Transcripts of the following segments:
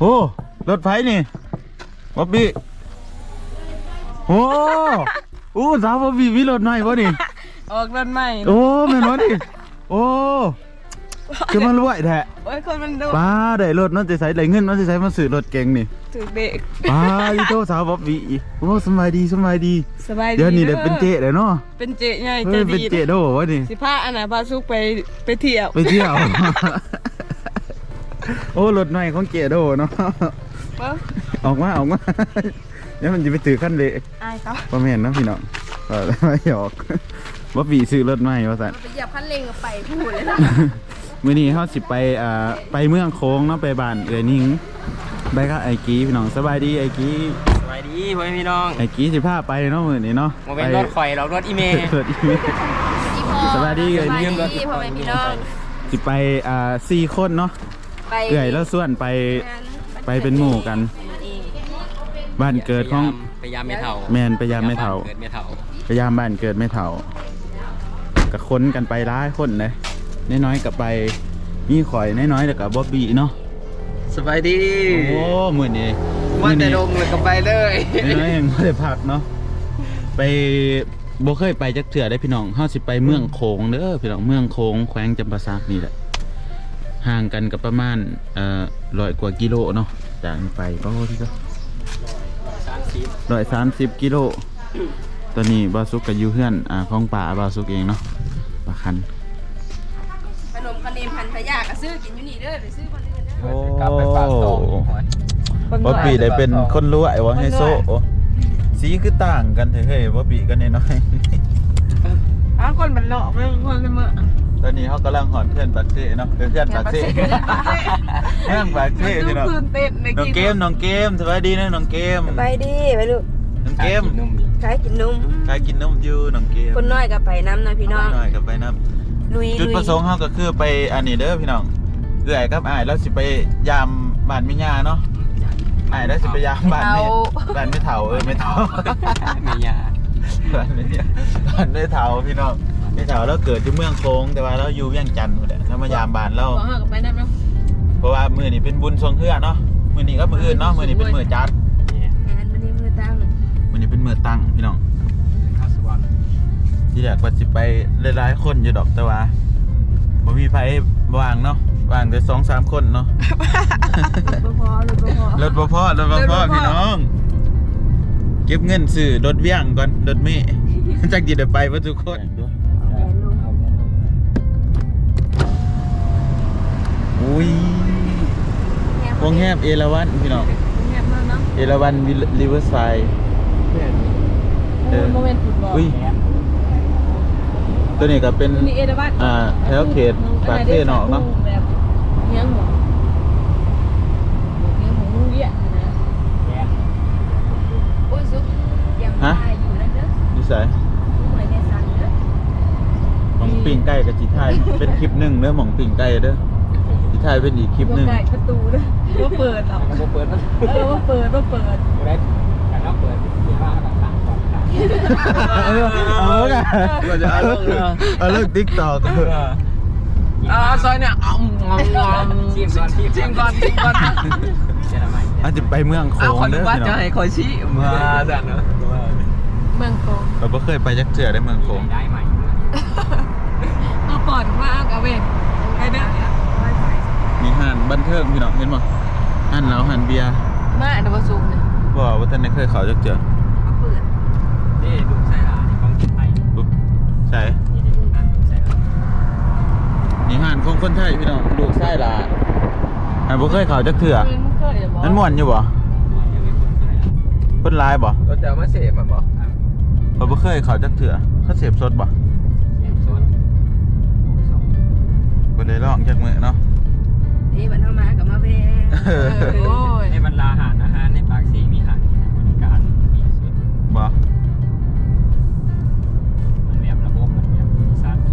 โอ้รถไฟนี่บ๊อบบี้โอ้อู้สาวบ๊อบบี้มีรถใหม่บ่นี่ออกรถใหม่โอ้แม่นบ่นี่โอ้คือมันรวยแท้โอ้ยคนมันดูป้าได้รถมันจะใส่ได้เงินมันจะใส่มาซื้อรถเก่งนี่ถูกเด็กป้าอีโตสาวบ๊อบบี้โอ้สำบายดีสำบายดีสบายดีเดี๋ยวนี้ได้เป็นเจ๊เลยเนาะเป็นเจใหญ่เฮ้ใจยเป็นดีเจ๊โดวะนี่สิพาอันน่ะพาซุกไปไปเที่ยวไปเที่ยว โอ้รถใหม่ของเจ๊โดเนาะเอ้าออกมาออกมาเดี๋ยวมันจะไปถือขั้นเละอายเขาประเมนเนาะพี่น้องเออไม่หยอกว่าปีซื้อรถใหม่ว่าสันไปเหยียบคันเร่งกับไปพูดเลยนะมื้อนี้เฮาสิไปอ่าไปเมืองโค้งเนาะไปบ้านเอ้ยนิงไปกับไอ้กี้พี่น้องสบายดีไอ้กี้สวัสดีพ่อแม่พี่น้องไอ้กี้สิพาไปเนาะมื้อนี้เนาะโมเป็นรถข่อยหรอกรถอีเมย์เกิดอีเมลอีพอสวัสดีเอ่ยสวัสดีพ่อแม่พี่น้องสิไปอ่าสี่คนเนาะ ไปเอื่อยแล้วส่วนไปไปเป็นหมู่กันบ้านเกิดของพยายามไม่เท่าแมนพยายามไม่เท่า เกิดไม่เท่าพยายามบ้านเกิดไม่เท่าก็ค้นกันไปร้ายคนเลยน้อยๆกับไปมีข่อยน้อยๆแล้วกับบ๊อบบี้เนาะสบายดีโอ้มื้อนี้ว่าแต่ลงเลยก็ไปเลยน้อยๆยังไม่ได้พักเนาะไปบ่เคยไปจักเถื่อได้พี่น้องเฮาสิไปเมืองโขงเด้อพี่น้องเมืองโขงแขวงจำปาสักนี่แหละ ห่างกันกับประมาณเอ่อร้อยกว่ากิโลเนาะจากนี้ไปก็ที่ก็สามสิบร้อยสามสิบกิโลตอนนี้บาสุกกับยูเพื่อนอ่าของป่าบาสุกเองเนาะปลาคันขนมขนมพันพยาก็ซื้อกินอยู่นี่เด้อไปซื้อคนอื่นเด้อโอ้กลับไปฝากต่อคนบ๊อบบี้ได้เป็นคนรวยวะคนรวยไฮโซสีคือต่างกันเถอะเฮ้ยบ๊อบบี้กันน้อยอ้าวคนมันหลอกเรื่องคนเสมอๆ ตอนนี้เขากำลังหอนเพื่อนปากเซ่เนาะเพื่อนปากเซ่เพื่อนปากเซ่มันพี่น้องตื่นเต้นในน้องกินเกมน้องเกมสวัสดีนะน้องเกมไปดีไปลูกน้องเกมนุ่มอยู่ขายกินนมใครกินนมอยู่น้องเกมคนน้อยก็ไปน้ำนะพี่น้องหน่อยกับไปน้ลุยำจุดลุยประสงค์เขาก็คือไปอันนี้เด้อพี่น้องเอื่อยครับอ้ายแล้วสิไปยามบ้านมิญาเนาะอ้ายแล้วสิไปยามบ้านไม่บ้านไม่เฒ่าเออไม่เฒ่าเมียาบ้านไม่บ้านไม่เฒ่าพี่น้อง ไม่เฒ่าแล้วเกิดที่เมืองโค้งแต่ว่าเราอยู่เวียงจันทน์หมดแหละแล้วมายามบ้านเราบอกให้กับไปได้ไหมเพราะว่ามื้อนี้เป็นบุญทรงเครือเนาะมื้อนี้ก็มื้ออื่นเนาะมื้อนี้เป็นมื้อจัดเนี่ยงานวันนี้มือตั้งมื้อนี้เป็นมื้อตั้งพี่น้องข้าวสวรรค์ที่แรกว่าสิไปหลายๆคนอยู่ดอกแต่ว่าบ่มีไผว่างเนาะว่างแต่สองสามคนเนาะรถบ่พอรถบ่พอรถบ่พอรถบ่พอรถบ่พอพี่น้อง เก็บเงินซื้อรถเวียงก่อนรถเมย์จักสิได้ไปบ่ทุกคน ยวงแฮบเอราวัณพี่น้องเงียบมากเนาะเอราวัณริเวอร์ไซด์โอ้ยโมเมนต์ฟุตบอลอุ้ยตัวนี้ก็เป็นนี่เอเดบัตอ่าแถวเขตปากเซ่นอกเนาะแบบเลี้ยงหมูเลี้ยงหมูเลี้ยงนะโอ้ยซุปยังฮะมาอยู่นั่นเด้อนิสัยซุปหอยในสันเด้อหมองปิ่งไก่กับจิไทยเป็นคลิปหนึ่งเด้อหมองปิ่งไก่เด้อ จิไทยเป็นอีกคลิปหนึ่งไก่ประตูด้วยว่าเปิดหรอโมเปิดมันเออว่าเปิดว่าเปิดโมได้แต่เราเปิดที่ว่าต่างๆก่อนค่ะเออเอาแล้วกันเราจะเอาเรื่องเนอะเอาเรื่องติ๊กตอกอ่าซอยเนี่ยอ่อมงอมงอมชิมก่อนชิมก่อนชิมก่อนเดี๋ยวทำไมอาจจะไปเมืองโขอ้าวงคนเด้อว่าพี่น้จะองให้คอยชี้มาแต่เนอะเมืองโกงเราก็เคยไปจักเจือได้เมืองโขงได้ไหม เอาก่อนว่าเอาเวนไปเด้อ มีห้านบันเทิงพี่น้องเห็นบ่ห้านเหล้าห้านเบียร์มาเดี๋ยวมาซูมเลยบ่ว่าท่านได้เคยเข้าจักเจือมาเปิดนี่ดูใส่ลานี่ของไทยปุ๊บใช่นี่นี่นั่นดูใส่ลานี่ห้านของคนไทยพี่น้องลูกชายหลานอ่าบ่เคยเข้าจักเทื่อมันเคยเหรอมันม่วนอยู่บ่คนหลายบ่เราจะมาเสพมันบ่เขาบ่เคยเข้าจักเทื่อเขาเสพสดบ่เสพโซนบ่ได้ลองจักมื้อเนาะ นี่บันเทามากับมาแวงเออ โอ้ยในบรรดาอาหารอาหารในปากสีมีอาหารบริการมีสุดบ่มันแบบระบบมันแบบสัตว์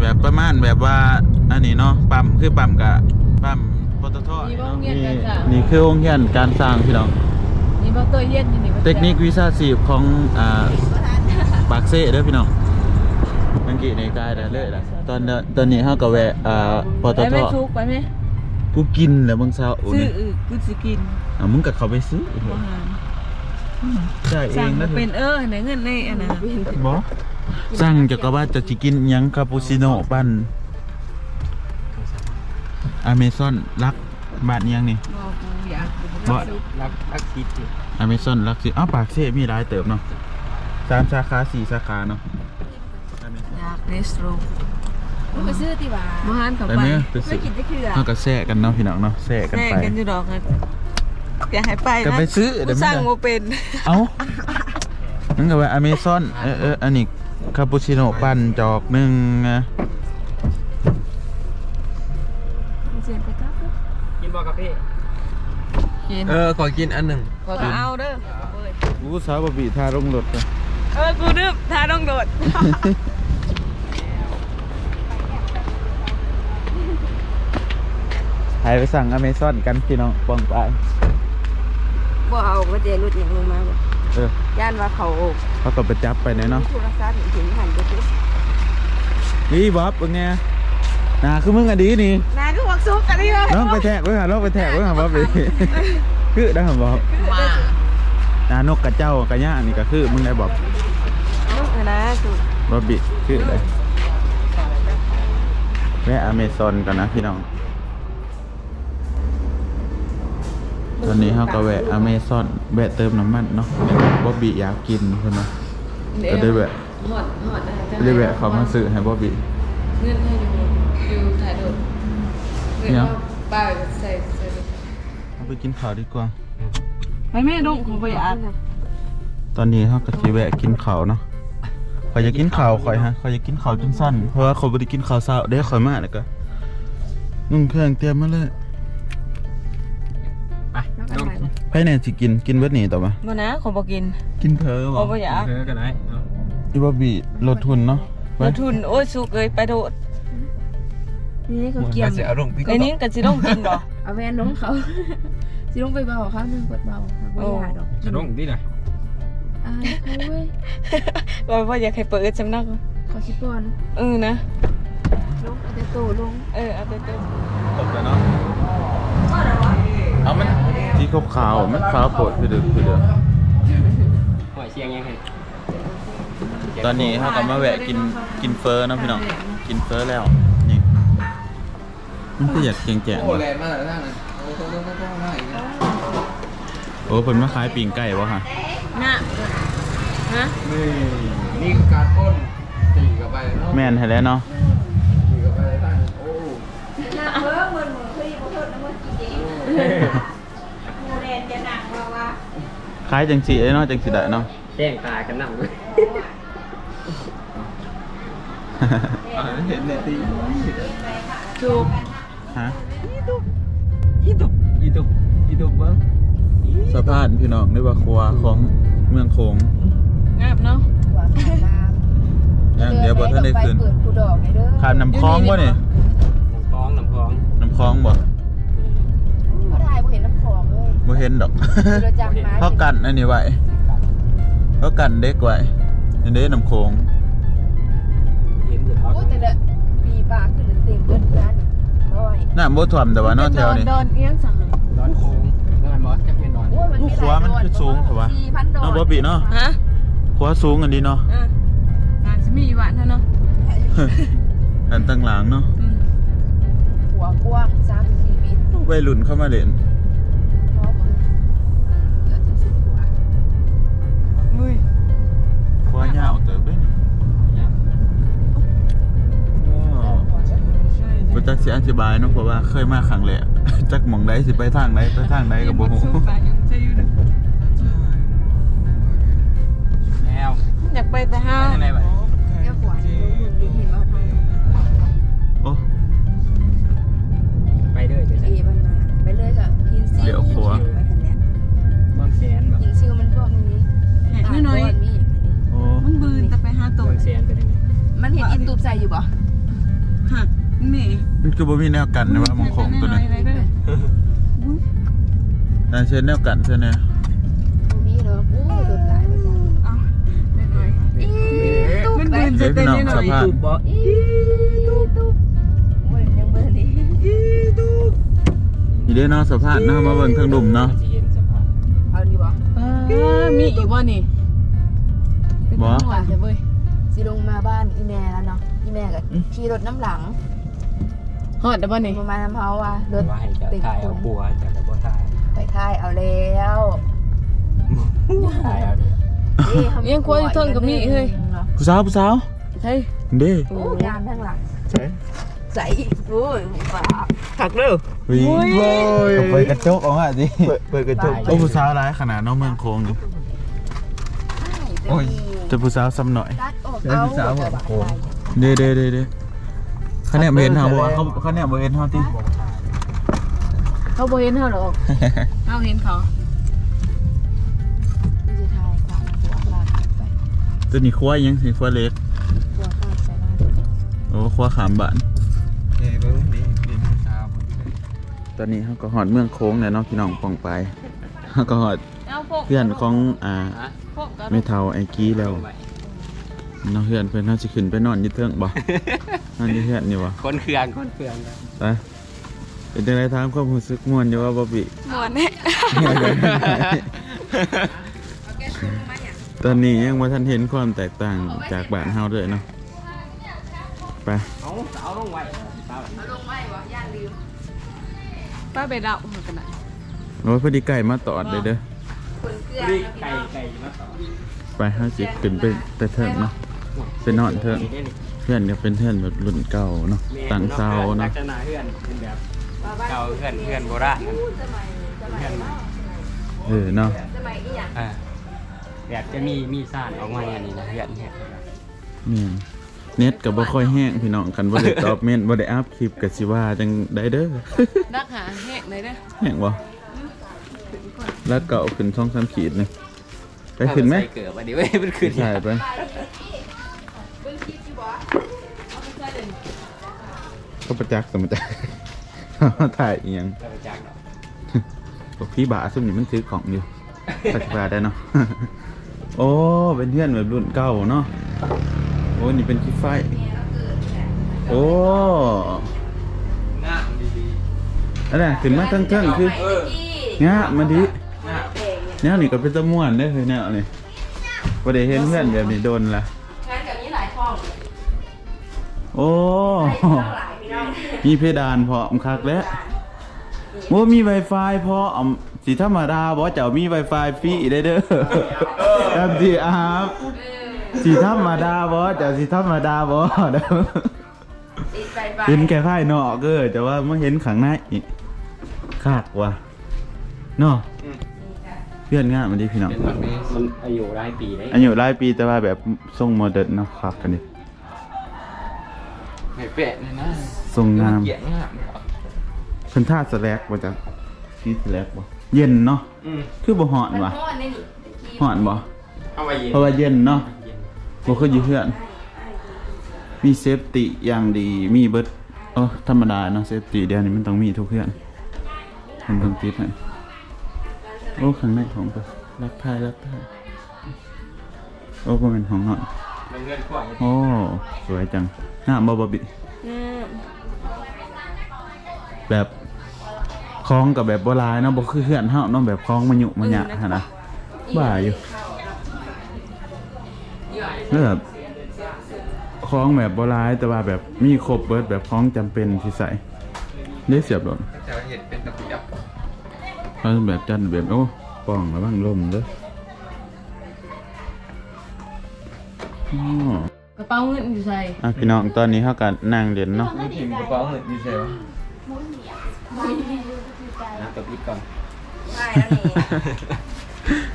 แบบประมาณแบบว่าอันนี้เนาะปั๊มคือปั๊มกะปั๊มปตทนี่บ้องเรียนกันจ้ะนี่คือโรงเรียนการสร้างพี่น้อง นี่บ้องตัวเย็นอยู่นี่เทคนิควิชาชีพของอ่าปากเซ่เด้อพี่น้อง สังเกกี้ในกายได้เลยล่ะตอนเดินตอนนี้เฮาก็แวะอ่าปตไปทไหม่ทุกไปไหมกูกินแล้วมึงเช้าโอ้ซื้อนี่อึกูสิกินอะมึงก็เข้าไปซื้ออาหารจ่ายเอสั่งงมานะเป็นเออไหนเงินในอันนั้นบ่สั่งจะก็ว่าจะสิกินหยังคาปูชิโน่ปั่นอเมซอนรักบาทยังนี่บอกกูอยากบ่ รักรักคิดอยู่อเมซอนรักสิอ้าวปากเซ่มีหลายเติบเนาะสามสาขาสี่สาขาเนาะ อยากเรสโตรมึงไปซื้อติว่ามาหานกับไปไปไหมไปไม่ซื้อกินจะเคือเฮาก็แซ่กันเนาะพี่น้องเนาะแซ่กันแม่ไป กันอยู่ดอกนะอยากให้ไปก็นะไปซื้อเดี๋ยวกูไม่สั่งได้โมเป็น เอ้านั่นก็ว่าอเมซอนเออเอออันนี้คาปูชิโน่ปั่นจอกหนึ่งนะเสียนไปครับกินบ่กาแฟกินเออขอกินอันหนึ่งก็เอาเด้อ กูสาวบบีทาลงรถเลยเออ กูดื้อทาต้องโดด หายไปสั่งอเมซอนกันพี่น้องปองไปบ่เอาก็เจรุดอย่างลงมาบ่เออย่านว่าเขาโอกเขาก็ไปจับไปไหนเนาะโทรศัพท์ถึงหันไปซื้อนี่บ๊อบเป็นไงน่าคือมึงอะดีนี่นาก็วักซุกกันดิเลยน้องไปแทกไว้หาน้องไปแทกไว้หาบ๊อบดิคือได้หาบ๊อบมาน่านกกระเจ้ากระย่านี่ก็คือมึงได้บ๊อบลูกนะสุดบ๊อบบิคือเลยแม่อเมซอนกันนะพี่น้อง ตอนนี้เขาก็แวะอเมซอนแวะเติมน้ำมันเนาะบ๊อบบี้อยากกินใช่ไหมก็ได้แวะหอดหอดอะไรได้แวะเขามาซื้อให้บ๊อบบี้เงินให้ดูดูถ่ายโดดเงินเนี่ยเอาป้ายใส่ใส่เอาไปกินข้าวดีกว่าไปแม่ดงของประหยัดตอนนี้เขาก็สิแวะกินข้าวเนาะข่อยจะกินข้าวข่อยฮะข่อยจะกินข้าวจังสั้นเพราะว่าข่อยบ่ได้กินข้าวเช้าได้ข่อยมาแล้วก็นุ่งเครื่องเตรียมมาเลย องไผแน่สิกินกินเบิดนี่ต่อมามานะของบอกกิน กินเพอขอบ่ประหยัดเธอกันไหนเอาอีบ่บีลดทุนเนาะไปลดทุนโอ้ยสุกเลยไปโดดนี่เขาเกี่ยมจะเอาลงพี่ในนี้กันสิต้องกินบ่เอาแวนลงเขาสิลงไปเบาเขาหนึ่งกดเบาค่ะบ่อยากดอกจะลงที่ไหนอายเขาเว้ยว่าว่าอยากให้เปิดสำนักขอคิดก่อนเออนะลงเอาแต่โตลงเออเอาเต้นตบแล้วเนาะเอามัน ที่ขาวๆมันขาวโพดคือเดึกคือเด้อหอยเชียงยังไงตอนนี้เฮาก็มาแวะกินกินเฟอเนาะพี่น้องกินเฟอแล้วนี่มันคืออยากแจงๆโอ้ว่ะแรงมากเลยนั่นน่ะโอ้โหโอ้โหโอ้โหโอ้โหโอ้เพิ่นมาขายปิ่งไก่วะค่ะน่ะฮะนี่นี่คือการปล้นตีกับไปเนาะแม่นให้แล้วเนาะตีกับไปตั้งโอ้น้ำเบิ่งเหมือนเหมือนเคยบ่ทนน้ำมันกินเองโมเดนจะหนักว่าว่า ขายจังสีเนาะจังสีได้เนาะแจ้งตากันนั่งด้วยเห็นเนี่ยตีถูกฮะอีตุกอีตุกอีตุกเบิ้งสะพานพี่น้องได้ว่าครัวของเมืองโขงงาบเนาะว่าขายน้ยังำเดี๋ยวบ่ทันได้คืนเปิดกูดอกให้เด้อข้ามน้ำคลองบ่นี่น้ำคลองน้ำคลองน้ำคลองบ่ ห็นดอกเราจำมาเขากันอันนี้ไว้เขากันเด็กไว้อันนี้น้ำโขงเห็นอยู่ครับโอ้แต่ละปีปลาขึ้นเต็มเบิดร้านร้อยน้ำบ่ท่วมแต่ว่าเนอกแถวนี้โดนเอียงสั่งร้อนโค้งร้อนมอสจะเป็นร้อนโอ้ยมันโอ้ขวามันคือสูงเถอะวะสี่พันดอเนาะลบ่ปีเนาะฮะขวาสูงอันนี้เนาะอะงานสิมีอยู่วันเท่าเนาะอันตั้งหลังเนาะอืมหัวกว้างสามสิบสี่เมตรวัยรุ่นเข้ามาเล่น ยาวเติบเด้นี่โอ้บ่จักสิอธิบายเนาะเพราะว่าเคยมาครั้งแรกจักหม่องใดสิไปทางใดไปทางใดก็บ่ฮู้สู้ไปยังจะอยู่นะแล้วอยากไปแต่ห้ายังไงไปเรียกหัวนี่ดูดูเห็นว่าทางโอ้ไปเด้อเดี๋ยวเอจะมันมาไปเลยกับยินซีเดี๋ยวขวา มันเห็นอินตูบใส่อยู่บ่หักนี่มันคือบ่มีแนวกันนะว่าหมองโขงตัวนี้อะไรด้วยน่าเช่นแนวกันใช่ไหมบ่มีเด้อโอ้โดนหลายไปจ้ะเอาเล็กน้อยอีตูบมันไปบืนใส่เต้นนิดหน่อยสภาพตูบบ่อีตุ๊กตุ๊กเหมือนยังเบอร์นี้นี่เด้อเนาะสภาพเนาะมาเบิ่งทางดุมเนาะสิเห็นสภาพเอาดีบ่อ่ามีอีกว่านี่เป็นบ่จังหวะเดี๋ยวเว้ย สิลงมาบ้านอีแม่แล้วเนาะอีแม่ก็ขี่รถน้ำหลังฮอดเดี๋ยวบ่นี่ประมาณน้ำเฮาว่ารถว่าให้เจะถ่ายเอาปัวเจะบ่ถ่ายไปท่ายเอาแล้วถ่ายเอาดินี่ขายังกลัวอยู่เทิงกับมีเฮ้ยเนาะผู้สาวผู้สาวเฮ้ยเด้โอ้ยามทั้งหลังใช่ใส่โอ้ยฟ้าถักเด้อวิ่งโอ้ยเปิดกระจกออกอะดิเปิดกระจกโอ้ผู้สาวร้ายขนาดน้องเมืองโคงอยู่โอ้ย จะผู้สาวซ้ำหน่อยตัดออกเดี๋ยวเอาพี่สาวบอกโกงเด้เด้เด้เด้คะแนนบ่เห็นเฮาบ่เขาคะแนนบ่เห็นเฮาติเขาบ่เห็นเฮาหรอกเฮาเห็นเขามันจะทายความหัวลากไปตัวนี้ครัวยังสิครัวเล็กหัวลากไปบ้านโอ้ครัวขามบ้านเอ้ยเบิ่งนี่นี่พี่สาวตอนนี้เฮาก็ฮอดเมืองโค้งแล้วเนาะพี่น้องปองไปเฮาก็ฮอดเอาพวกเพื่อนของอ่าฮะ พวกกันแม่เฒ่าไอ้กี้แล้วเนาะเพื่อนเพิ่นเฮาสิขึ้นไปนอนอยู่เทิงบ่ นอนอยู่เพื่อนนี่บ่คนเครื่องคนเครื่องไปเป็นจังไดถามความรู้สึกม่วนอยู่ว่าบ่บิม่วนแน่ตอนนี้ยังบ่ทันเห็นความแตกต่างจากบ้านเฮาเลยเนาะไปเอาเอาลงไว้สาวป้าไปเดากันนะโอ้ยพอดีไก่มาตอดเลยเด้อ คนเกลือรีไก่ไก่มาต่อไปเฮาสิขึ้นไปไปเทิงเนาะไปนอนเทิงนี่นี่เพื่อนก็เป็นเพื่อนแบบรุ่นเก่าเนาะต่างเซาลัเนาะกษณะเพื่อนเป็นแบบเก่าเพื่อนเพื่อนโบราณนั่นสมัยสมัยเนาะเออเนาะสมัยอีหยังอ่าแบบจะมีมีซ่านออกมาอย่างนี้นะเพื่อนเห็นนี่นเน็ตก็บ่ค่อยแห้งพี่น้องกันบ่ได้ตอบเมนต์บ่ได้อัพคลิปก็สิว่าจังได้เด้อนักหาแหกเลยเด้อแห้งบ่ แล้วก็เอาขึ้นช่อง3ขีดหนึงไปขึ้นไหมใส่เกิดมาดิเว้ยมันขึ้นถ่ายไปก็ประจักษ์สมจักษ์ถ่ายอีหยังจะไปจากเนาะบอกพี่บาซุ่มนี่มันซื้อของอยู่ปัจจุบันได้เนาะโอ้เป็นเพื่อนแบบรุ่นเก่าเนาะโอ้นี่เป็นคลิปไฟโอ้หน้ามันดีอะไรถึงมาทั้งเทิงคือๆเอองะมันดีหน้า แนวนี่ก็เป็นตะม่วนได้อเคยแนวนี่ประเดี๋ยวเห็นเพื่อนแบบนี้โดนละงานแบบนี้หลายช่องโอ้หลายพี่น้องมีเพดานพร้อมคักแล้วโอ้มี Wi-Fi พร้อมสีธรรมดาบ่เจ้ามี Wi-Fi ฟรีได้เด้อจำสิอาบสีธรรมดาบ่เจ้าสีธรรมดาบ่เด้อติดไปไปเห็นแค่ภายนอกเออแต่ว่ามาเห็นข้างในอีกคักว่ะเนาะ เพื่อนงานมันดีพี่น้องเป็นแบบนี้มันอายุหลายปีได้อายุหลายปีแต่ว่าแบบทรงโมเดิร์นเนาะคักกันดิไม่เปะเลยนะทรงงามเกียงงามเพิ่นท่าสแลกบ่จ๊ะนี่สแลกบ่เย็นเนาะอืมคือบ่ฮ้อนว่ะมันม้วนได้นี่ฮ้อนบ่เอาไว้เย็นเพราะว่าเย็นเนาะเย็นบ่คืออยู่เพื่อนมีเซฟตี้อย่างดีมีเบิดเออธรรมดาเนาะเซฟตี้เดี๋ยวนี้มันต้องมีทุกเพื่อนมันต้องติดให้ โอ้ข้างในของก็รักทายรักทายโอ้บ่แม่นของนอนมันเงินกว่าโอ้สวยจังงามบ่บ่บิแบบคล้องกับแบบโบราณเนาะบ่คือเพื่อนเฮาเนาะแบบคล้องมายุมาหยะหั่นนะบ้าอยู่แล้วแบบคล้องแบบโบราณแต่ว่าแบบมีครบเบิดแบบคล้องจำเป็นที่ใส่ได้เสียบหรอจะเห็นเป็นตะเกี ยบเขาแบบจันแบบโอ้ป้องระวังลมเด้ออ๋อกระเป๋าเงินอยู่ใส่อะพี่น้องตอนนี้เฮาก็นั่งเล่นเนาะมีพิมพ์กระเป๋าเงินดีเซลนะตัวพิดก่อนได้แล้วนี่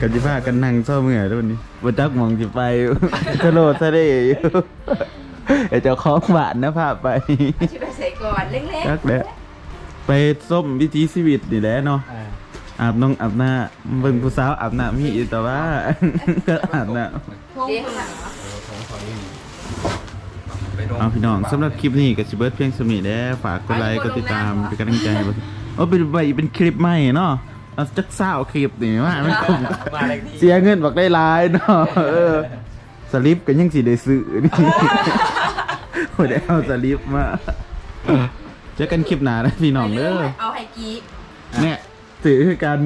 กันสิพากันนั่งเศร้าเมื่อยทุกวันนี้บ่จักหมองสิไปกระโดดซะได้อยู่เดี๋ยวเจ้าของบ้านนะพาไปชิไปใส่ก่อนเล็กจักแหล้วไปส้มวิถีชีวิตนี่แหละเนาะ อ่าอาบน้องอาบหน้าเบิ่งผู้สาวอาบน้ำมีอยู่แต่ว่า ก็อาบน้ๆเด็กหลังำเอาพี่น้องสำหรับคลิปนี้ก็สิเบิดเพียงสมีแด้วฝากกดไลค์กดติดตามเป็นกำลังใจให้บ่โอ้เป็นใบเป็นคลิปใหม่เนาะเอาจักเศร้าคลิปนี่ว่ามันคุ้มมาเลยที่เสียเงินบอกได้หลายเนาะเออสลิปก็ยังสิได้ซื้อนี่โอ้ได้เอาสลิปมาเจอกันคลิปหน้านะพี่น้องเด้อเอาให้กีเนี่ย ถือกัน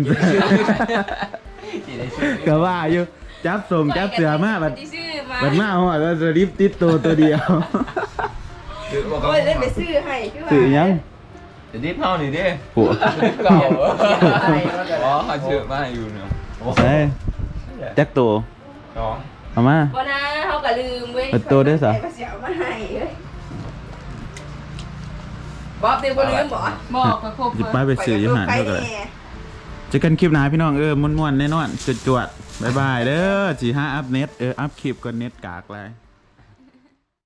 ที่ได้ชื่อก็ว่าอยู่จับส่งจับเสือมาบัดที่ซื้อมาบัดมาเอาแล้วสลิปติดตัวตัวเดียวชื่อบอกโอ้ยได้ไปซื้อให้คือว่าถือยังเดี๋ยวดิเท่านี่ดิผัวเก่าอ๋อเขาชื่อมาอยู่เนาะเอ้ยจักตัวสองเอามาบ่นะเฮาก็ลืมเว้ยเปิดตัวด้วยสิไปเสียมาให้เอ้ยบ๊อบเดี๋ยวบ่ลืมบ่บอกกับครบหยิบไปไปซื้ออยู่หันเท่ากันเลย เจอกันคลิปหน้าพี่น้องเออม่วนๆแน่นอนจวดๆบายบายเด้อจีห้าอัพเน็ตเอออัพคลิปก่อนเน็ตกากเลย